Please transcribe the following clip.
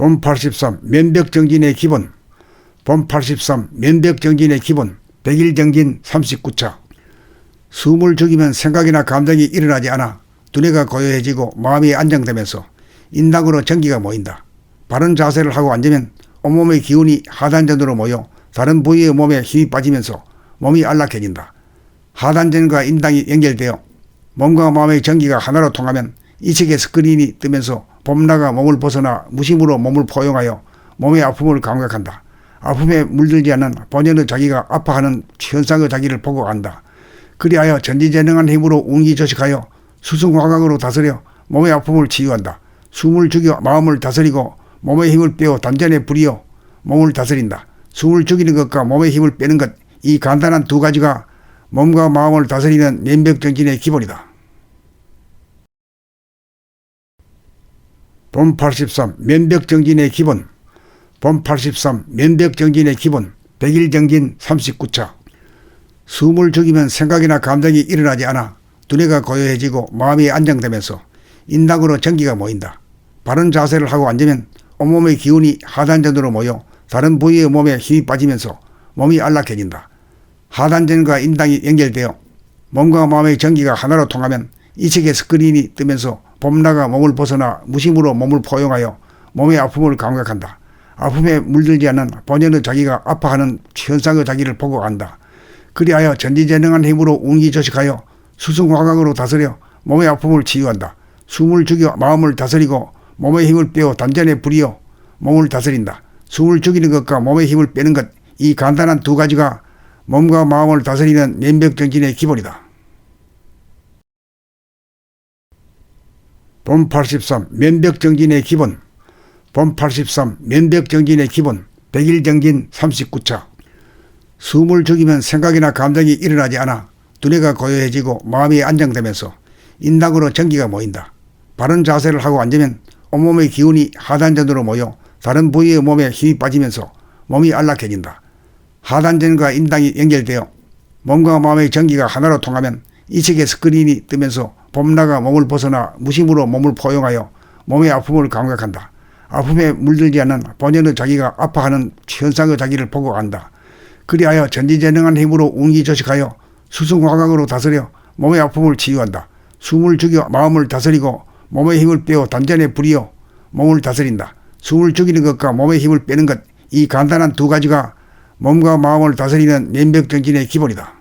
본 83 면벽정진의 기본 본 83 면벽정진의 기본 100일 정진 39차 숨을 죽이면 생각이나 감정이 일어나지 않아 두뇌가 고요해지고 마음이 안정되면서 인당으로 전기가 모인다. 바른 자세를 하고 앉으면 온몸의 기운이 하단전으로 모여 다른 부위의 몸에 힘이 빠지면서 몸이 안락해진다. 하단전과 인당이 연결되어 몸과 마음의 전기가 하나로 통하면 이측의 스크린이 뜨면서 봄나가 몸을 벗어나 무심으로 몸을 포용하여 몸의 아픔을 감각한다. 아픔에 물들지 않는 본연의 자기가 아파하는 현상의 자기를 보고 간다. 그리하여 전지전능한 힘으로 운기조식하여 수승화각으로 다스려 몸의 아픔을 치유한다. 숨을 죽여 마음을 다스리고 몸의 힘을 빼어 단전에 부리어 몸을 다스린다. 숨을 죽이는 것과 몸의 힘을 빼는 것, 이 간단한 두 가지가 몸과 마음을 다스리는 면벽정진의 기본이다. 본83 면벽정진의 기본 본83 면벽정진의 기본 100일 정진 39차 숨을 죽이면 생각이나 감정이 일어나지 않아 두뇌가 고요해지고 마음이 안정되면서 인당으로 전기가 모인다. 바른 자세를 하고 앉으면 온몸의 기운이 하단전으로 모여 다른 부위의 몸에 힘이 빠지면서 몸이 안락해진다. 하단전과 인당이 연결되어 몸과 마음의 전기가 하나로 통하면 이측의 스크린이 뜨면서 봄나가 몸을 벗어나 무심으로 몸을 포용하여 몸의 아픔을 감각한다. 아픔에 물들지 않는 본연의 자기가 아파하는 현상의 자기를 보고 간다. 그리하여 전지전능한 힘으로 운기조식하여 수승화각으로 다스려 몸의 아픔을 치유한다. 숨을 죽여 마음을 다스리고 몸의 힘을 빼어 단전에 부리어 몸을 다스린다. 숨을 죽이는 것과 몸의 힘을 빼는 것, 이 간단한 두 가지가 몸과 마음을 다스리는 면벽정진의 기본이다. 본 83 면벽정진의 기본 본 83 면벽정진의 기본 100일 정진 39차 숨을 죽이면 생각이나 감정이 일어나지 않아 두뇌가 고요해지고 마음이 안정되면서 인당으로 전기가 모인다. 바른 자세를 하고 앉으면 온몸의 기운이 하단전으로 모여 다른 부위의 몸에 힘이 빠지면서 몸이 안락해진다. 하단전과 인당이 연결되어 몸과 마음의 전기가 하나로 통하면 이측의 스크린이 뜨면서 봄나가 몸을 벗어나 무심으로 몸을 포용하여 몸의 아픔을 감각한다. 아픔에 물들지 않는 본연의 자기가 아파하는 현상의 자기를 보고 간다. 그리하여 전지전능한 힘으로 운기조식하여 수승화각으로 다스려 몸의 아픔을 치유한다. 숨을 죽여 마음을 다스리고 몸의 힘을 빼어 단전에 부리어 몸을 다스린다. 숨을 죽이는 것과 몸의 힘을 빼는 것, 이 간단한 두 가지가 몸과 마음을 다스리는 면벽정진의 기본이다.